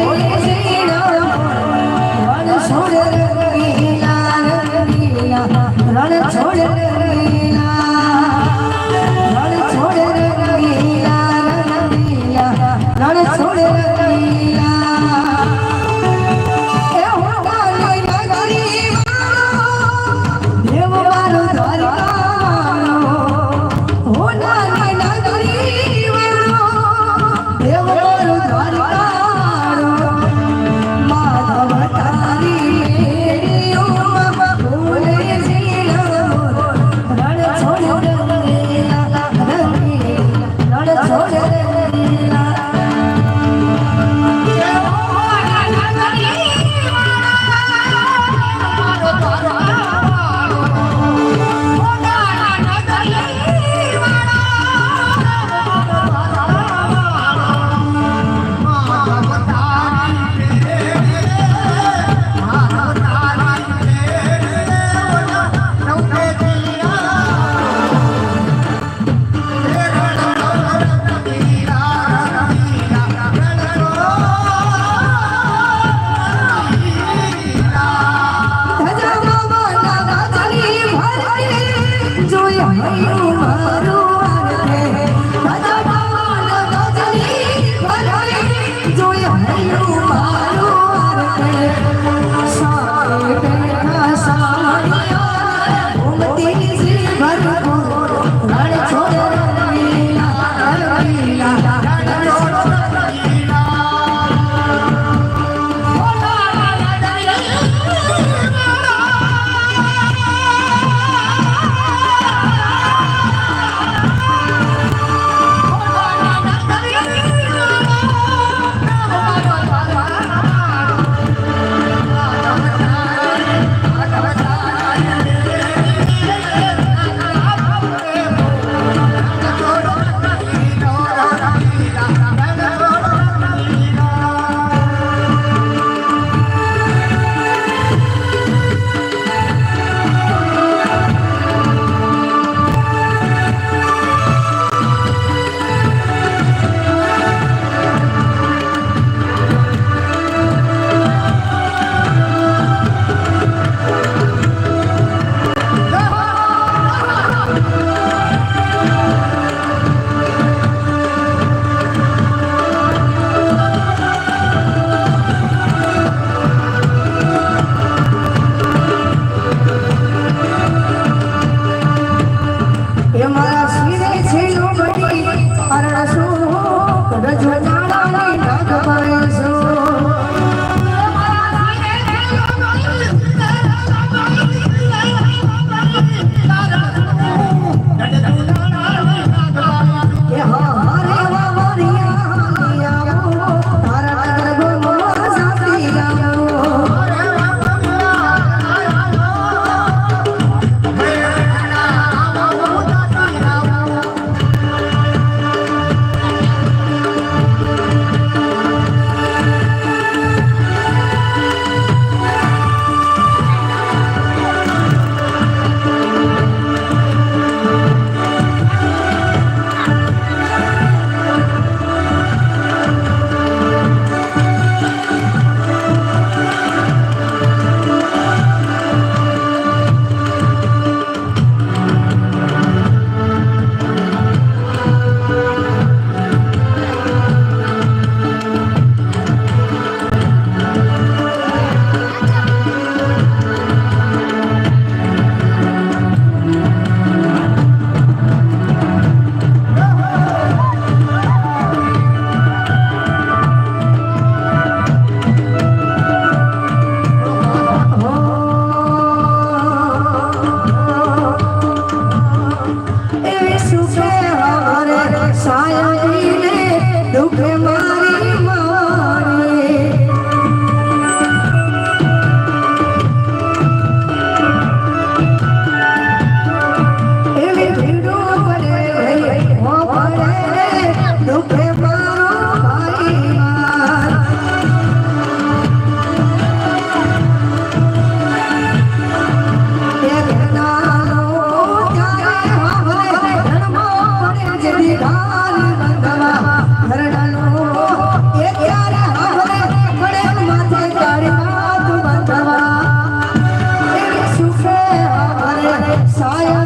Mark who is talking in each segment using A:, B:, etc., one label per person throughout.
A: બોલે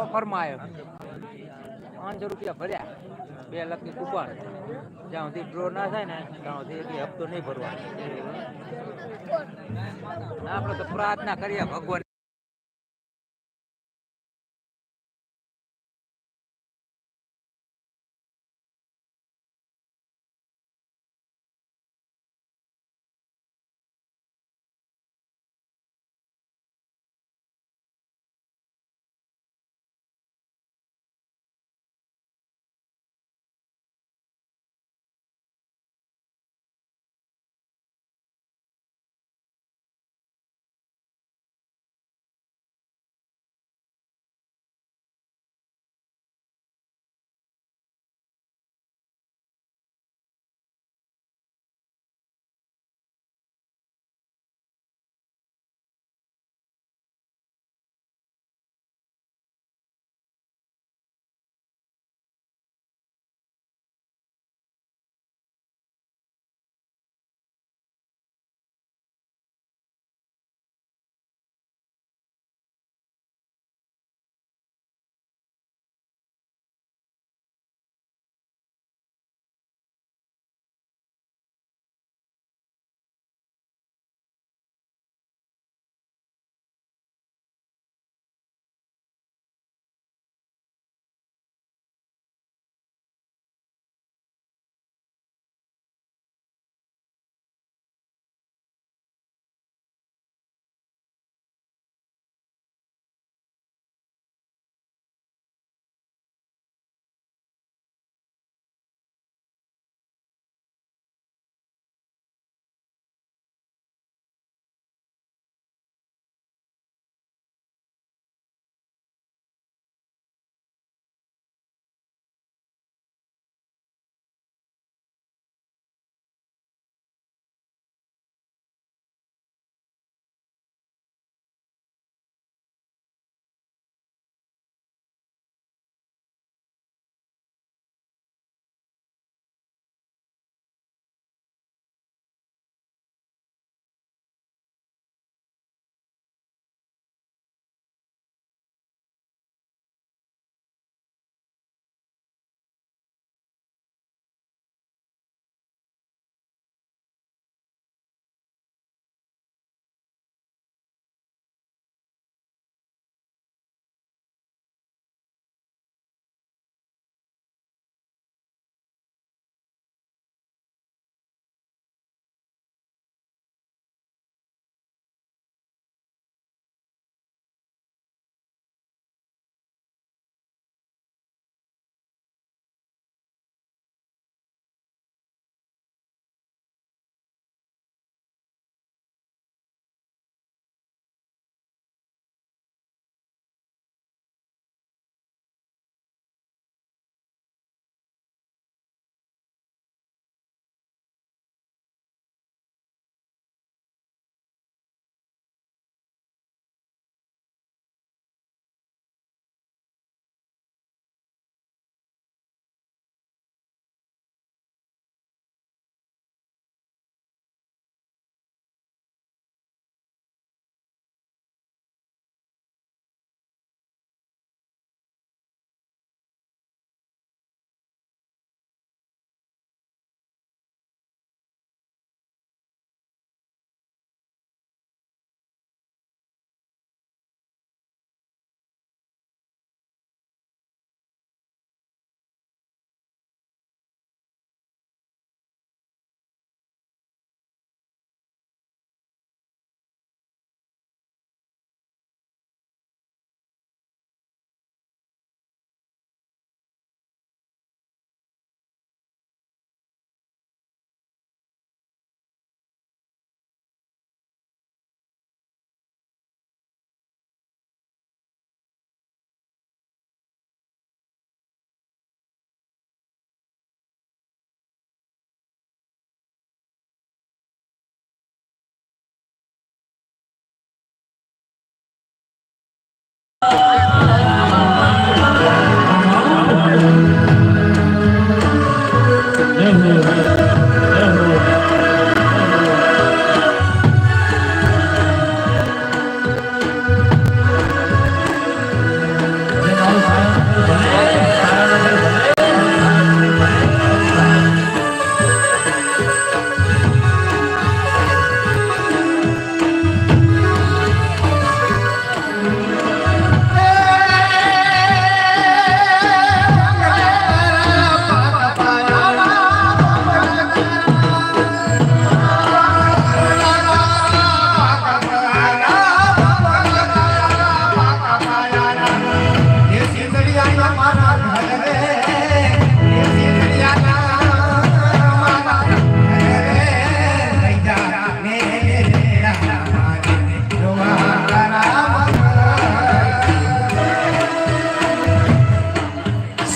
B: ઓફરમાં આવ્યો પાંચસો રૂપિયા ભર્યા. બે લાખની કુપન જ્યાં સુધી ડ્રો ના થાય ને, ત્યાં સુધી એટલી હપ્તો નહીં ભરવાનો. આપણે તો પ્રાર્થના કરીએ ભગવાન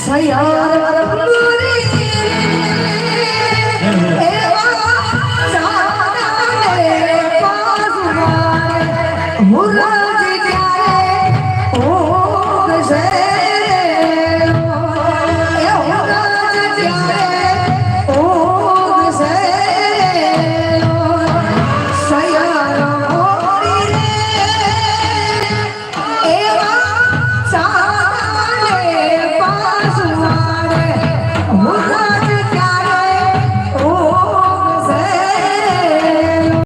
A: さあう